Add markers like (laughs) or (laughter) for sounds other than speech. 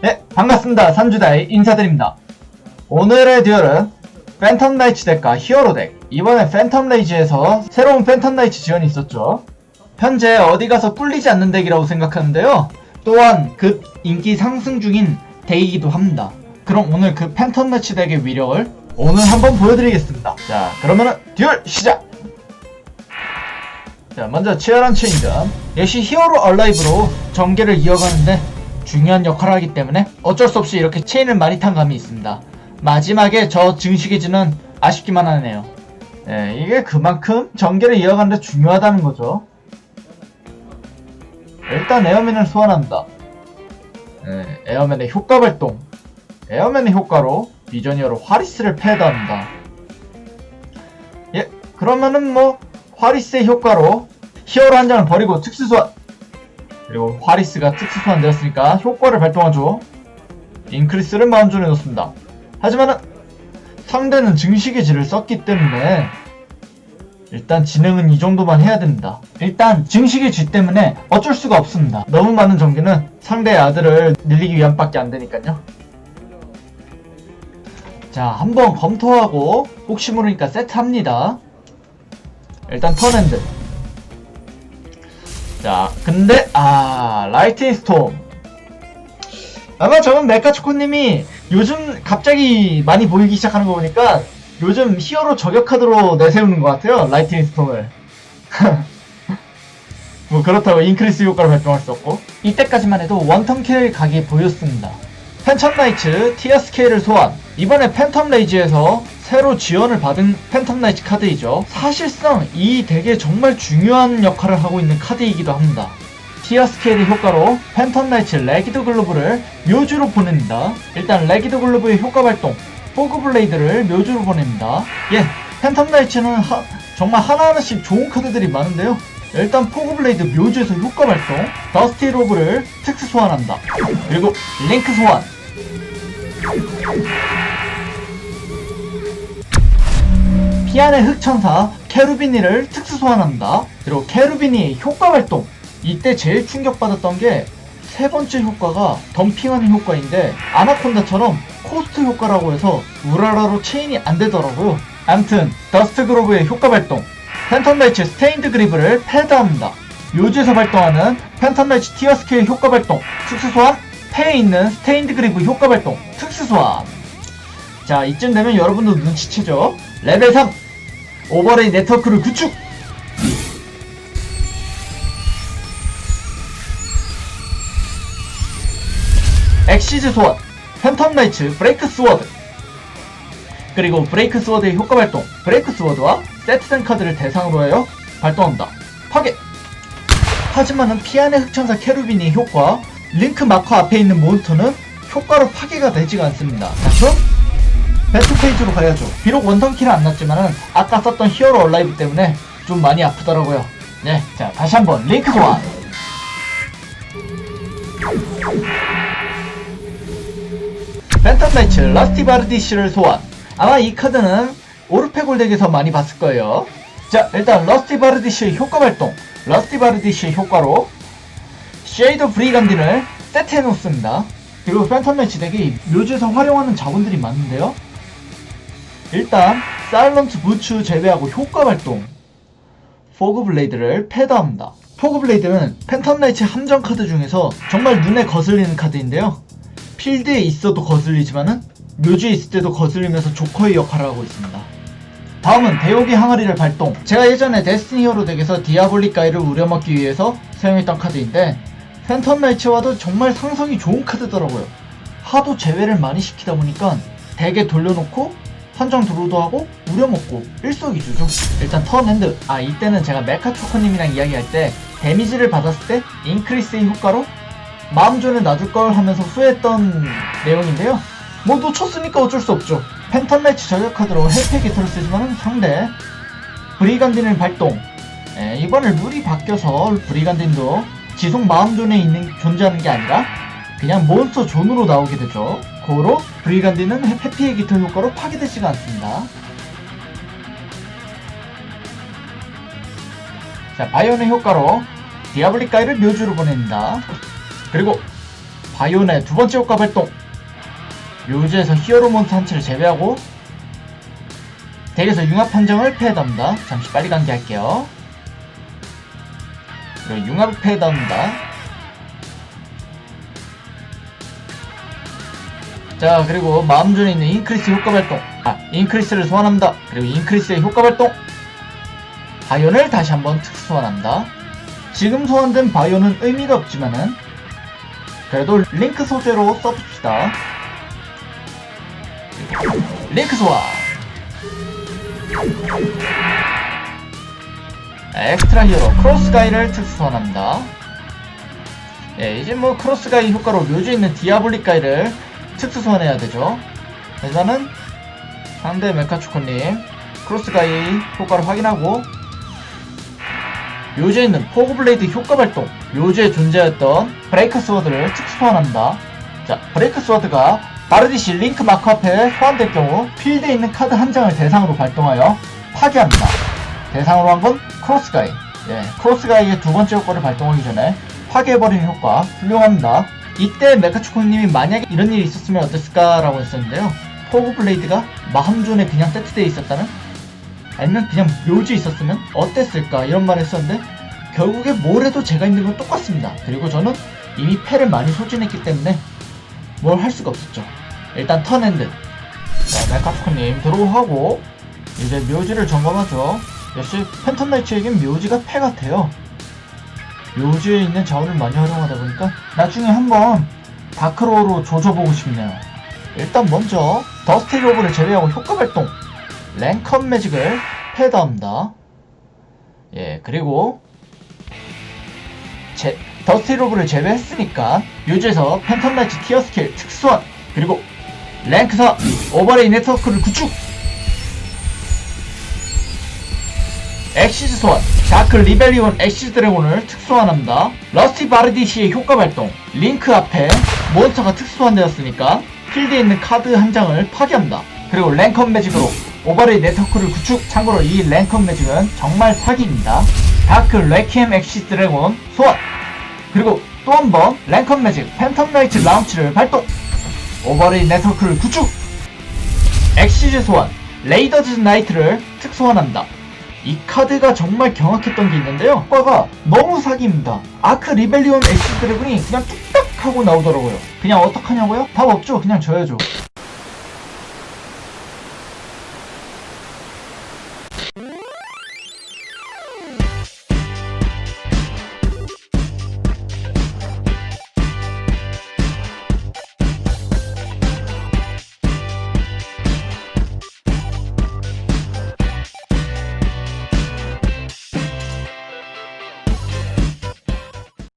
네, 반갑습니다. 산주다이 인사드립니다. 오늘의 듀얼은 팬텀 나이츠 덱과 히어로 덱. 이번에 팬텀 레이지에서 새로운 팬텀 나이츠 지원이 있었죠. 현재 어디 가서 꿀리지 않는 덱이라고 생각하는데요. 또한 급 인기 상승 중인 덱이기도 합니다. 그럼 오늘 그 팬텀 나이츠 덱의 위력을 오늘 한번 보여드리겠습니다. 자, 그러면은 듀얼 시작! 자, 먼저 치열한 체인점. 역시 히어로 얼라이브로 전개를 이어가는데 중요한 역할을 하기 때문에 어쩔 수 없이 이렇게 체인을 많이 탄 감이 있습니다. 마지막에 저 증식이즈는 아쉽기만 하네요. 네, 이게 그만큼 전개를 이어가는데 중요하다는 거죠. 일단 에어맨을 소환합니다. 네, 에어맨의 효과 발동. 에어맨의 효과로 비전이어로 화리스를 패드합니다. 예, 그러면은 뭐 화리스의 효과로 히어로 한 장을 버리고 특수 소환. 그리고 화리스가 특수 소환되었으니까 효과를 발동하죠. 인크리스를 마운존에 놓습니다. 하지만은 상대는 증식의 질을 썼기 때문에 일단 진행은 이 정도만 해야 됩니다. 일단 증식의 질 때문에 어쩔 수가 없습니다. 너무 많은 전기는 상대의 아들을 늘리기 위함밖에 안 되니까요. 자, 한번 검토하고 혹시 모르니까 세트합니다. 일단 턴핸드. 자, 근데 아 라이팅 스톰. 아마 저건 메카초코님이 요즘 갑자기 많이 보이기 시작하는 거 보니까 요즘 히어로 저격 카드로 내세우는 것 같아요. 라이팅 스톰을. (laughs) 뭐 그렇다고 인크리스 효과를 발동할 수 없고 이때까지만 해도 원턴 킬 각이 보였습니다. 팬텀 나이츠 스케일을 소환 이번에 팬텀 레이지에서 새로 지원을 받은 팬텀 나이츠 카드이죠. 사실상 이 덱에 정말 중요한 역할을 하고 있는 카드이기도 합니다. 티어 스케일의 효과로 팬텀 나이츠 레기드 글로브를 묘주로 보냅니다. 일단 레기드 글로브의 효과 발동 포그 블레이드를 묘주로 보냅니다. 예, 팬텀 나이츠는 하- 정말 하나하나씩 좋은 카드들이 많은데요. 일단 포그 블레이드 묘주에서 효과 발동, 더스티 로브를 특수 소환한다. 그리고 링크 소환. 피안의 흑천사 케루비니를 특수 소환합니다. 그리고 케루비니 효과 발동. 이때 제일 충격받았던 게 세 번째 효과가 덤핑하는 효과인데 아나콘다처럼 코스트 효과라고 해서 우라라로 체인이 안 되더라고요. 암튼 더스트 그로브의 효과 발동. 팬텀 라이츠 스테인드 그리브를 패드합니다. 묘지에서 발동하는 팬텀 라이츠 티어 스케일 효과 발동. 특수 소환. 패에 있는 스테인드 그리브 효과 발동. 특수 소환. 자, 이쯤 되면 여러분도 눈치채죠? 레벨 3! 오버레이 네트워크를 구축! 엑시즈 소환, 팬텀 나이츠 브레이크 스워드. 그리고 브레이크 스워드의 효과 발동. 브레이크 스워드와 세트된 카드를 대상으로 하여 발동합니다. 파괴! 하지만은 피안의 흑천사 캐루빈의 효과 링크 마커 앞에 있는 몬스터는 효과로 파괴가 되지가 않습니다. 자 그럼 배트 페이지로 가야죠. 비록 원턴킬은 안 났지만은 아까 썼던 히어로 얼라이브 때문에 좀 많이 아프더라고요. 네, 자 다시 한번 링크 소환. 팬텀 나이츠 러스티 바르디시를 소환. 아마 이 카드는 오르페골 덱에서 많이 봤을 거예요. 자, 일단 러스티 바르디시의 효과 발동. 러스티 바르디시의 효과로 쉐이더 브리간딘을 세트해 놓습니다. 그리고 팬텀 나이츠 덱이 묘지에서 활용하는 자본들이 많은데요. 일단 사일런트 부츠 제외하고 효과 발동 포그 블레이드를 패드합니다. 포그 블레이드는 팬텀 나이츠 함정 카드 중에서 정말 눈에 거슬리는 카드인데요. 필드에 있어도 거슬리지만은 묘지에 있을 때도 거슬리면서 조커의 역할을 하고 있습니다. 다음은 대옥의 항아리를 발동. 제가 예전에 데스티니 히어로 덱에서 디아볼릭 가이를 우려먹기 위해서 사용했던 카드인데 팬텀 나이츠와도 정말 상성이 좋은 카드더라고요. 하도 제외를 많이 시키다 보니까 덱에 돌려놓고 한장 드로도 하고 우려먹고 일석이조죠. 일단 턴핸드. 아 이때는 제가 메카초코님이랑 이야기할 때 데미지를 받았을 때 인크리스의 효과로 마음존에 놔둘 걸 하면서 후회했던 내용인데요. 뭐 놓쳤으니까 어쩔 수 없죠. 팬텀 매치 저격 카드로 헬페 기토를 쓰지만은 상대 브리간딘을 발동. 에, 이번에 룰이 바뀌어서 브리간딘도 지속 마음존에 있는 존재하는 게 아니라 그냥 몬스터 존으로 나오게 되죠. 고로 브리간딘은 해피의 기토 효과로 파괴되지가 않습니다. 자, 바이온의 효과로 디아블릭 가이를 묘주로 보냅니다. 그리고 바이온의 두 번째 효과 발동 묘지에서 히어로 몬스터 한 치를 제외하고 덱에서 융합 판정을 패해답니다 잠시 빨리 강제할게요 그리고 융합을 패해답니다 자 그리고 마음존에 있는 인크리스 효과 발동. 아 인크리스를 소환합니다. 그리고 인크리스의 효과 발동. 바이온을 다시 한번 특수 소환합니다. 지금 소환된 바이온은 의미가 없지만은 그래도 링크 소재로 써봅시다. 링크 소환. 엑스트라 히어로 크로스 가이를 특수 소환합니다. 예, 이제 뭐 크로스 가이 효과로 묘지에 있는 디아블릭 가이를 특수 소환해야 되죠. 일단은 상대 메카초코님 크로스가이 효과를 확인하고 묘지에 있는 포그블레이드 효과 발동. 묘지에 존재했던 브레이크 스워드를 특수 소환합니다. 자 브레이크 스워드가 바르디시 링크 마크 앞에 소환될 경우 필드에 있는 카드 한 장을 대상으로 발동하여 파괴합니다. 대상으로 한 건 크로스가이. 예, 크로스가이의 두 번째 효과를 발동하기 전에 파괴해버리는 효과 훌륭합니다 이때 메카초코님이 만약에 이런 일이 있었으면 어땠을까라고 했었는데요. 포그 블레이드가 마함존에 그냥 세트되어 있었다면? 아니면 그냥 묘지에 있었으면 어땠을까 이런 말을 했었는데 결국에 뭘 해도 제가 있는 건 똑같습니다. 그리고 저는 이미 패를 많이 소진했기 때문에 뭘 할 수가 없었죠. 일단 턴엔드. 자 메카초코님 들어오고 이제 묘지를 점검하죠. 역시 팬텀 나이츠에겐 묘지가 패 같아요 묘지에 있는 자원을 많이 활용하다 보니까 나중에 한번 다크로우로 조져보고 싶네요. 일단 먼저 더스티 로브를 제외하고 효과 발동 랭컨 매직을 패드합니다. 예 그리고 제, 더스티 로브를 제외했으니까 묘지에서 팬텀 나이츠 티어 스킬 특수한 그리고 랭크 4 오버레이 네트워크를 구축! 엑시즈 소환 다크 리벨리온 엑시즈 드래곤을 특수 소환합니다. 러스티 바르디시의 효과 발동. 링크 앞에 몬스터가 특수 소환되었으니까 필드에 있는 카드 한 장을 파괴합니다. 그리고 랭컨 매직으로 오버레이 네트워크를 구축. 참고로 이 랭컨 매직은 정말 사기입니다. 다크 레퀴엠 엑시즈 드래곤 소환. 그리고 또 한 번 랭컨 매직 팬텀 나이트 라운치를 발동. 오버레이 네트워크를 구축. 엑시즈 소환. 레이더즈 나이트를 특수 소환합니다 이 카드가 정말 경악했던 게 있는데요. 효과가 너무 사기입니다. 아크 리벨리온 엑시 드래곤이 그냥 뚝딱 하고 나오더라고요. 그냥 어떡하냐고요? 답 없죠? 그냥 져야죠.